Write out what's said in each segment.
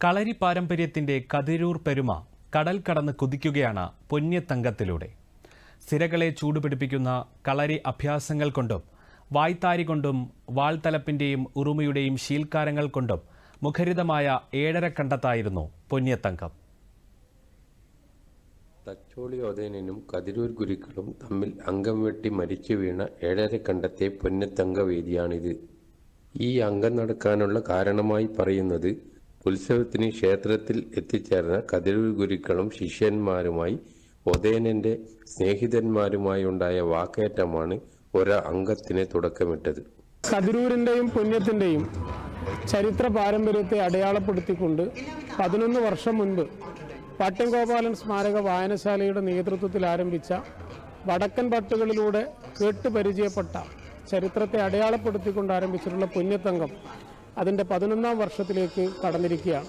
കളരി പാരമ്പര്യത്തിന്റെ കതിരൂർ പെരുമ കടൽ കടന്ന് കുതിക്കുകയാണ് പൊന്യത്തങ്കത്തിലൂടെ സിരകളെ ചൂടുപിടിപ്പിക്കുന്ന കളരി അഭ്യാസങ്ങൾ കൊണ്ടും വായ്ത്താരി കൊണ്ടും വാൾത്തലപ്പിന്റെയും ഉറുമയുടെയും ശീൽക്കാരങ്ങൾ കൊണ്ടും മുഖരിതമായ ഏഴര കണ്ടത്തായിരുന്നു പൊന്യത്തങ്കം തച്ചോളി ഒതേനും കതിരൂർ ഗുരുക്കളും തമ്മിൽ അംഗം വെട്ടി മരിച്ചു വീണ ഏഴര കണ്ടത്തെ പൊന്നത്തങ്ക വേദിയാണിത്. ഈ അംഗം നടക്കാനുള്ള കാരണമായി പറയുന്നത് ഉത്സവത്തിന് ക്ഷേത്രത്തിൽ എത്തിച്ചേർന്ന കതിരൂർ ഗുരുക്കളും ശിഷ്യന്മാരുമായി ഒതേനന്റെ സ്നേഹിതന്മാരുമായി ഉണ്ടായ വാക്കേറ്റമാണ് ഒരാ അംഗത്തിന് തുടക്കമിട്ടത്. കതിരൂരിന്റെയും പുണ്യത്തിന്റെയും ചരിത്ര പാരമ്പര്യത്തെ അടയാളപ്പെടുത്തിക്കൊണ്ട് പതിനൊന്ന് വർഷം മുൻപ് പാട്ട്യംഗോപാലൻ സ്മാരക വായനശാലയുടെ നേതൃത്വത്തിൽ ആരംഭിച്ച വടക്കൻ പട്ടുകളിലൂടെ കേട്ടുപരിചയപ്പെട്ട ചരിത്രത്തെ അടയാളപ്പെടുത്തിക്കൊണ്ട് ആരംഭിച്ചിട്ടുള്ള പുണ്യത്തങ്കം അതിന്റെ പതിനൊന്നാം വർഷത്തിലേക്ക് കടന്നിരിക്കുകയാണ്.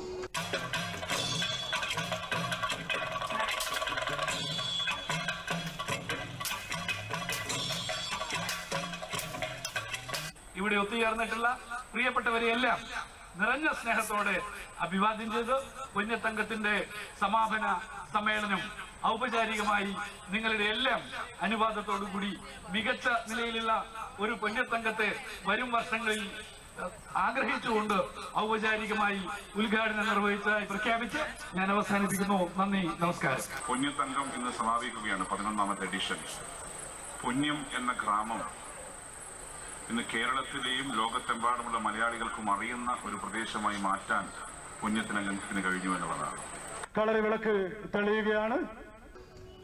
ഇവിടെ ഒത്തുചേർന്നിട്ടുള്ള പ്രിയപ്പെട്ടവരെയെല്ലാം നിറഞ്ഞ സ്നേഹത്തോടെ അഭിവാദ്യം ചെയ്ത് പുണ്യത്തങ്കത്തിന്റെ സമാപന സമ്മേളനം ഔപചാരികമായി നിങ്ങളുടെ എല്ലാം അനുവാദത്തോടുകൂടി മികച്ച നിലയിലുള്ള ഒരു പൊന്നത്തങ്കത്തെ വരും വർഷങ്ങളിൽ ആഗ്രഹിച്ചുകൊണ്ട് ഔപചാരികമായി ഉദ്ഘാടനം നിർവഹിച്ചതായി പ്രഖ്യാപിച്ച് ഞാൻ അവസാനിപ്പിക്കുന്നു. നന്ദി നമസ്കാരം. പുണ്യതങ്കം ഇന്ന് സമാപിക്കുകയാണ്. പതിനൊന്നാമത്തെ എഡിഷൻ പുണ്യം എന്ന ഗ്രാമം ഇന്ന് കേരളത്തിലെയും ലോകത്തെമ്പാടുമുള്ള മലയാളികൾക്കും അറിയുന്ന ഒരു പ്രദേശമായി മാറ്റാൻ പുണ്യത്തിനകത്തിന് കഴിഞ്ഞു എന്നുള്ളതാണ്. കളറി വിളക്ക് തെളിയുകയാണ്.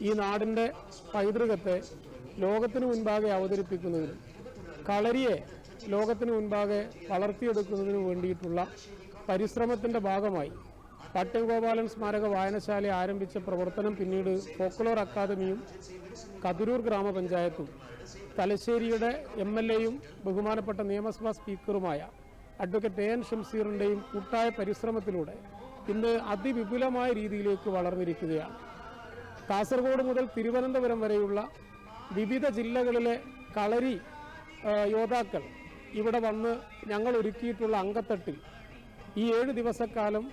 ഈ നാടിന്റെ പൈതൃകത്തെ ലോകത്തിന് മുൻപാകെ അവതരിപ്പിക്കുന്നതിൽ കളരിയെ ലോകത്തിന് മുൻപാകെ വളർത്തിയെടുക്കുന്നതിന് വേണ്ടിയിട്ടുള്ള പരിശ്രമത്തിന്റെ ഭാഗമായി പാട്ട്യംഗോപാലൻ സ്മാരക വായനശാല ആരംഭിച്ച പ്രവർത്തനം പിന്നീട് ഫോക്ലോർ അക്കാദമിയും കതിരൂർ ഗ്രാമപഞ്ചായത്തും തലശ്ശേരിയുടെ എം എൽ എയും ബഹുമാനപ്പെട്ട നിയമസഭാ സ്പീക്കറുമായ അഡ്വക്കേറ്റ് എ എൻ ഷംസീറിന്റെയും കൂട്ടായ പരിശ്രമത്തിലൂടെ ഇന്ന് അതിവിപുലമായ രീതിയിലേക്ക് വളർന്നിരിക്കുകയാണ്. കാസർഗോഡ് മുതൽ തിരുവനന്തപുരം വരെയുള്ള വിവിധ ജില്ലകളിലെ കളരി യോദ്ധാക്കൾ ഇവിടെ വന്ന് ഞങ്ങൾ ഒരുക്കിയിട്ടുള്ള അങ്കത്തട്ടിൽ ഈ ഏഴ് ദിവസക്കാലം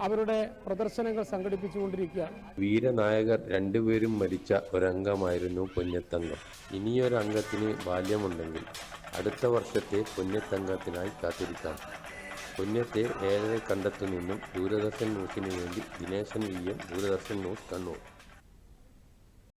അവരുടെ പ്രദർശനങ്ങൾ സംഘടിപ്പിച്ചുകൊണ്ടിരിക്കുകയാണ് വീരനായകർ രണ്ടുപേരും മരിച്ച ഒരംഗമായിരുന്നു പൊന്നത്തങ്കം ഇനിയൊരംഗത്തിന് ബാല്യമുണ്ടെങ്കിൽ അടുത്ത വർഷത്തെ പൊന്നത്തങ്കത്തിനായി കാത്തിരിക്കാം. പൊന്നത്തെ ഏഴര കണ്ടത്തു നിന്നും ദൂരദർശൻ ന്യൂസിനു വേണ്ടി Dineshan V M Doordarshan news Kannur.